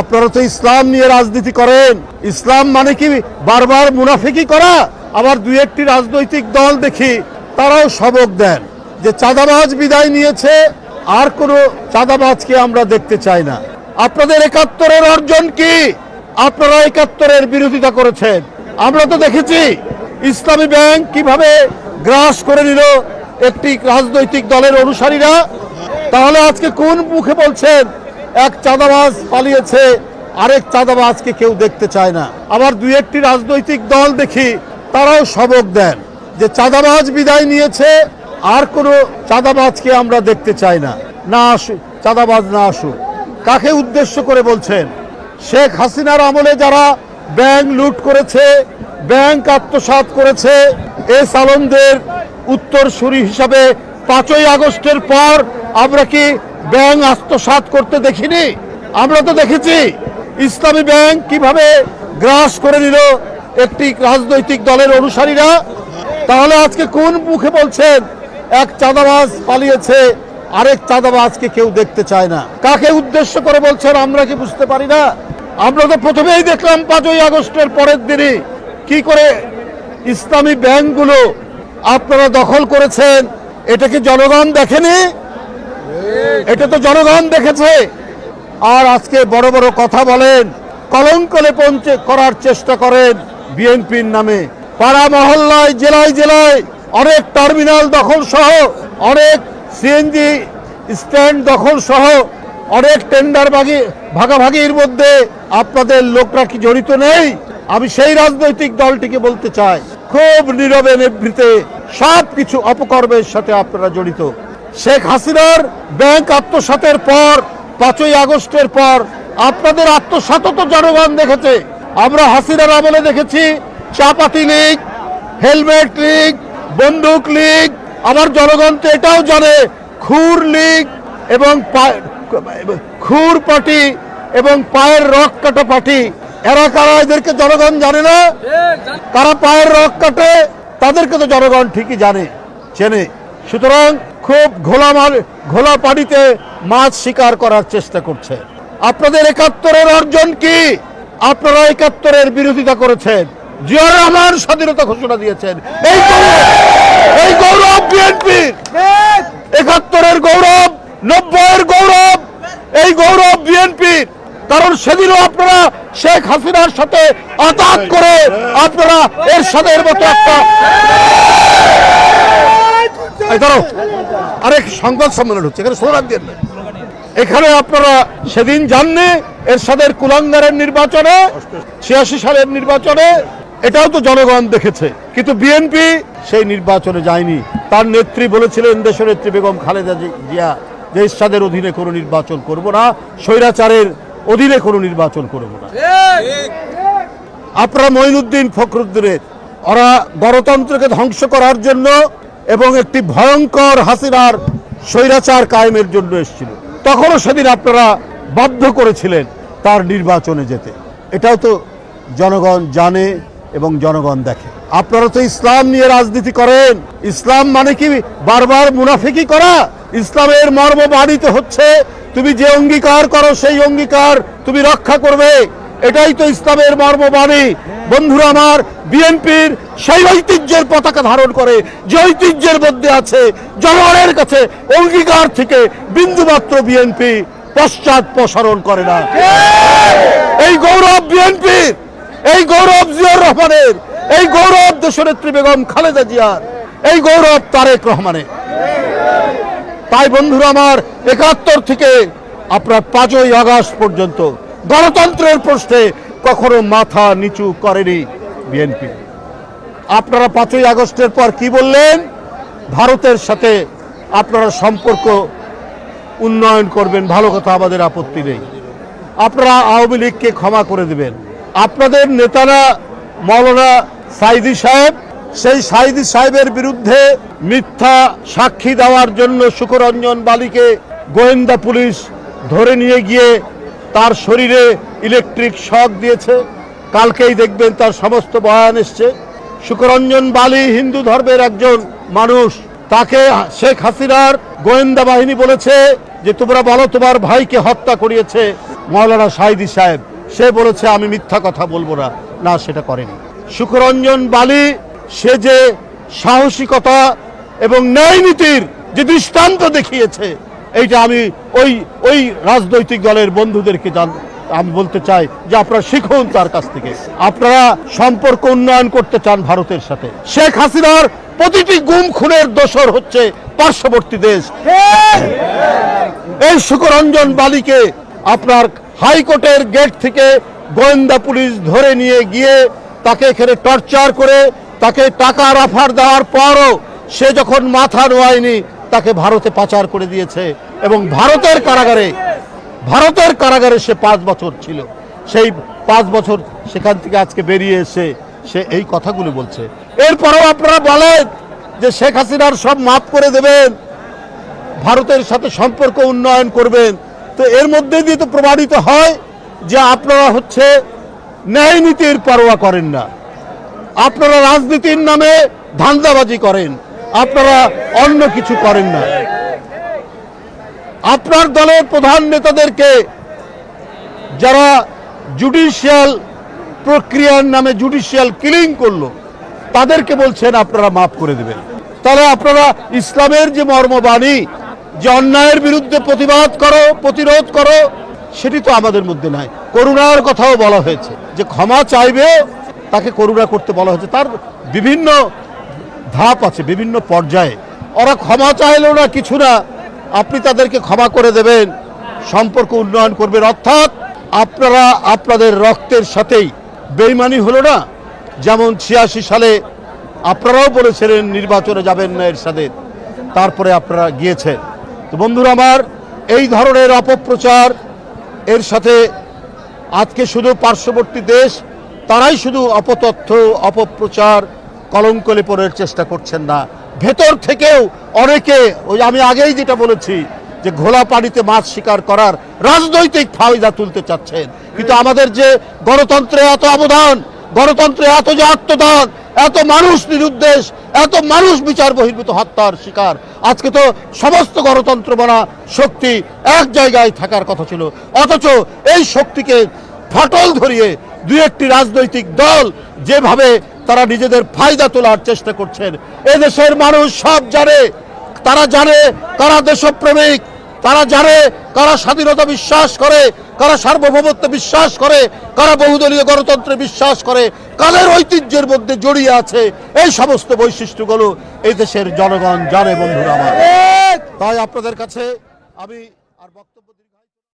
আপনারা তো ইসলাম নিয়ে রাজনীতি করেন। ইসলাম মানে কি? বারবার মুনাফিকি করা। আবার দুই একটি রাজনৈতিক দল দেখি, তারাও সবক দেন। যে চাঁদাবাজ বিদায় নিয়েছে, আর কোনো চাঁদাবাজকে আমরা দেখতে চাই না। আপনাদের একাত্তরের অর্জন কি? আপনারা একাত্তরের বিরোধিতা করেছেন। আমরা তো দেখেছি, ইসলামী ব্যাংক কীভাবে গ্রাস করে নিল একটি রাজনৈতিক দলের অনুসারীরা। তাহলে আজকে কোন মুখে বলছেন এক চাঁদাবাজ পালিয়েছে, আরেক চাঁদাবাজকে কেউ দেখতে চায় না। আবার দুই একটি রাজনৈতিক দল দেখি, তারাও সবক দেন। যে চাঁদাবাজ বিদায় নিয়েছে, আর কোনো চাঁদাবাজকে আমরা দেখতে চাই না। না আসুক, চাঁদাবাজ না আসুক। কাকে উদ্দেশ্য করে বলছেন? শেখ হাসিনার আমলে যারা ব্যাংক লুট করেছে, ব্যাংক আত্মসাৎ করেছে, এস আলমদের উত্তরসূরি হিসাবে পাঁচই আগস্টের পর আমরা কি ব্যাংক আত্মসাৎ করতে দেখিনি। আমরা তো দেখেছি ইসলামী ব্যাংক কীভাবে গ্রাস করে নিল একটি রাজনৈতিক দলের অনুসারীরা। তাহলে আজকে কোন মুখে বলছেন এক চাঁদাবাজ পালিয়েছে, আরেক চাঁদাবাজকে কেউ দেখতে চায় না। কাকে উদ্দেশ্য করে বলছেন আমরা কি বুঝতে পারি না। আমরা তো প্রথমেই দেখলাম পাঁচই আগস্টের পরের দিনই কি করে ইসলামী ব্যাংকগুলো আপনারা দখল করেছেন, এটা কি জনগণ দেখেনি? এটা তো জনগণ দেখেছে। আর আজকে বড় বড় কথা বলেন, কলঙ্কলে পৌঁছে করার চেষ্টা করেন বিএনপির নামে। পাড়া মহল্লায়, জেলায় জেলায় অনেক টার্মিনাল দখল সহ, অনেক সিএনজি স্ট্যান্ড দখল সহ, অনেক টেন্ডার ভাগি ভাগাভাগির মধ্যে আপনাদের লোকরা কি জড়িত নেই? আমি সেই রাজনৈতিক দলটিকে বলতে চাই, খুব নীরবে নিভৃতে সব কিছু অপকর্মের সাথে আপনারা জড়িত। শেখ হাসিনার ব্যাংক আত্মসাতের পর পাঁচই আগস্টের পর আপনাদের আত্মসাত তো জনগণ দেখেছে। আমরা হাসিনার আমলে দেখেছি, চাপাতি লীগ, হেলমেট লীগ, বন্দুক লীগ, আমার জনগণ তো এটাও জানে, খুর লীগ এবং খুর পার্টি এবং পায়ের রক কাটা পার্টি। এরা কারা, এদেরকে জনগণ জানে না? তারা পায়ের রক কাটে, তাদেরকে তো জনগণ ঠিকই জানে, চেনে। সুতরাং খুব ঘোলা ঘোলা পানিতে মাছ শিকার করার চেষ্টা করছে। আপনাদের একাত্তরের অর্জন কি? আপনারা একাত্তরের বিরোধিতা করেছেন। জিয়া রহমান স্বাধীনতা ঘোষণা দিয়েছেন। এই এই গৌরব বিএনপির। একাত্তরের গৌরব, নব্বইয়ের গৌরব, এই গৌরব বিএনপির। কারণ সেদিনও আপনারা শেখ হাসিনার সাথে আতাত করে আপনারা এরশাদের মতো একটা ধরো আরেক সংবাদ সম্মেলন হচ্ছে, এখানে শোনান দিয়ে এখানে আপনারা সেদিন জাননি, এরশাদের কুলাঙ্গারের নির্বাচনে, ছিয়াশি সালের নির্বাচনে, এটাও তো জনগণ দেখেছে। কিন্তু বিএনপি সেই নির্বাচনে যায়নি। তার নেত্রী বলেছিলেন দেশনেত্রী বেগম খালেদা জিয়া, যে এরশাদের অধীনে কোনো নির্বাচন করব না, স্বৈরাচারের অধীনে কোনো নির্বাচন করব না। আপনারা মঈনুদ্দিন ফখরুদ্দিনের, ওরা গণতন্ত্রকে ধ্বংস করার জন্য এবং একটি ভয়ঙ্কর হাসিনার স্বৈরাচার কায়েমের জন্য এসেছিল। তখনও সেদিন আপনারা বাধ্য করেছিলেন তার নির্বাচনে যেতে। এটাও তো জনগণ জানে এবং জনগণ দেখে। আপনারা তো ইসলাম নিয়ে রাজনীতি করেন। ইসলাম মানে কি বারবার মুনাফিকি করা? ইসলামের মর্ম বাড়িতে হচ্ছে, তুমি যে অঙ্গীকার করো সেই অঙ্গীকার তুমি রক্ষা করবে। এটাই তো ইসলামের মর্মবাণী। বন্ধুরা আমার, বিএনপির সেই ঐতিহ্যের পতাকা ধারণ করে, যে ঐতিহ্যের মধ্যে আছে জনগণের কাছে অঙ্গীকার থেকে বিন্দুমাত্র বিএনপি পশ্চাৎ প্রসারণ করে না। এই গৌরব বিএনপির, এই গৌরব জিয়াউর রহমানের, এই গৌরব দেশনেত্রী বেগম খালেদা জিয়ার, এই গৌরব তারেক রহমানের। তাই বন্ধুরা আমার, একাত্তর থেকে আপনার পাঁচই আগস্ট পর্যন্ত গণতন্ত্রের প্রশ্নে কখনো মাথা নিচু করেনি বিএনপি আপনারা পাঁচই আগস্টের পর কি বললেন? ভারতের সাথে আপনারা সম্পর্ক উন্নয়ন করবেন, ভালো কথা, আমাদের আপত্তি নেই। আপনারা আওয়ামী লীগকে ক্ষমা করে দেবেন। আপনাদের নেতারা মৌলানা সাইদি সাহেব, সেই সাইদি সাহেবের বিরুদ্ধে মিথ্যা সাক্ষী দেওয়ার জন্য সুকরঞ্জন বালিকে গোয়েন্দা পুলিশ ধরে নিয়ে গিয়ে তার শরীরে ইলেকট্রিক শক দিয়েছে। কালকেই দেখবেন তার সমস্ত বয়ান এসছে। সুকরঞ্জন বালি হিন্দু ধর্মের একজন মানুষ, তাকে শেখ হাসিনার গোয়েন্দা বাহিনী বলেছে যে, তোমরা বলো তোমার ভাইকে হত্যা করিয়েছে মৌলানা সাইদি সাহেব। সে বলেছে, আমি মিথ্যা কথা বলব না। না, সেটা করেনি। সুখরঞ্জন বালি, সে যে সাহসিকতা এবং ন্যায় নীতির যে দৃষ্টান্ত দেখিয়েছে এইটা আমি ওই ওই রাজনৈতিক দলের বন্ধুদেরকে জান, আমি বলতে চাই যে আপনারা শিখুন তার কাছ থেকে। আপনারা সম্পর্ক উন্নয়ন করতে চান ভারতের সাথে। শেখ হাসিনার প্রতিটি গুম খুনের দোষর হচ্ছে পার্শ্ববর্তী দেশ। এই সুকরঞ্জন বালিকে আপনার হাইকোর্টের গেট থেকে গোয়েন্দা পুলিশ ধরে নিয়ে গিয়ে তাকে এখানে টর্চার করে, তাকে টাকার অফার দেওয়ার পরও সে যখন মাথা নোয়ায়নি তাকে ভারতে পাচার করে দিয়েছে এবং ভারতের কারাগারে ভারতের কারাগারে সে পাঁচ বছর ছিল। সেই পাঁচ বছর সেখান থেকে আজকে বেরিয়ে এসে সে এই কথাগুলি বলছে। এরপরেও আপনারা বলেন যে শেখ হাসিনার সব মাফ করে দেবেন, ভারতের সাথে সম্পর্ক উন্নয়ন করবেন। তো এর মধ্যে দিয়ে তো প্রমাণিত হয় যে আপনারা হচ্ছে ন্যায় নীতির পরোয়া করেন না। আপনারা রাজনীতির নামে ধান্দাবাজি করেন। আপনারা অন্য কিছু করেন না। আপনার দলের প্রধান নেতাদেরকে যারা জুডিশিয়াল প্রক্রিয়ার নামে জুডিশিয়াল কিলিং করল, তাদেরকে বলছেন আপনারা মাফ করে দেবেন। তাহলে আপনারা ইসলামের যে মর্মবাণী, যে অন্যায়ের বিরুদ্ধে প্রতিবাদ করো, প্রতিরোধ করো, সেটি তো আমাদের মধ্যে নাই। করুণার কথাও বলা হয়েছে যে ক্ষমা চাইবে, তাকে করুণা করতে বলা হয়েছে। তার বিভিন্ন ধাপ আছে বিভিন্ন পর্যায়ে। ওরা ক্ষমা চাইলেও না কিছু না। আপনি তাদেরকে ক্ষমা করে দেবেন। সম্পর্ক উন্নয়ন করবেন। অর্থাৎ আপনারা আপনাদের রক্তের সাথেই বেইমানি হলো না। যেমন ছিয়াশি সালে আপনারাও বলেছিলেন নির্বাচনে যাবেন না এর সাথে তারপরে আপনারা গিয়েছেন। তো বন্ধুরা আমার, এই ধরনের অপপ্রচার এর সাথে আজকে শুধু পার্শ্ববর্তী দেশ, তারাই শুধু অপতথ্য, অপপ্রচার কলঙ্ক লেপনের চেষ্টা করছেন না। ভেতর থেকেও অনেকে, ওই আমি আগেই যেটা বলেছি যে ঘোলা পানিতে মাছ শিকার করার রাজনৈতিক ফায়দা তুলতে চাচ্ছেন। কিন্তু আমাদের যে গণতন্ত্রে এত অবদান, গণতন্ত্রে এত যে আত্মদান এত মানুষ নিরুদ্দেশ, এত মানুষ বিচার বহির্ভূত হত্যার শিকার, আজকে তো সমস্ত গণতন্ত্র বনা শক্তি এক জায়গায় থাকার কথা ছিল। অথচ এই শক্তিকে ফাটল ধরিয়ে দুই একটি রাজনৈতিক দল যেভাবে তারা নিজেদের ফায়দা তোলার চেষ্টা করছেন। এদেশের মানুষ সব জানে তারা জানে কারা দেশপ্রেমিক তারা জানে কারা স্বাধীনতা বিশ্বাস করে কারা সার্বভৌমত্ব বিশ্বাস করে কারা বহুদলীয় গণতন্ত্রে বিশ্বাস করে কালের ঐতিহ্যের মধ্যে জড়িয়ে আছে এই সমস্ত বৈশিষ্ট্যগুলো এই দেশের জনগণ জানে বন্ধুরা আমার। তাই আপনাদের কাছে আমি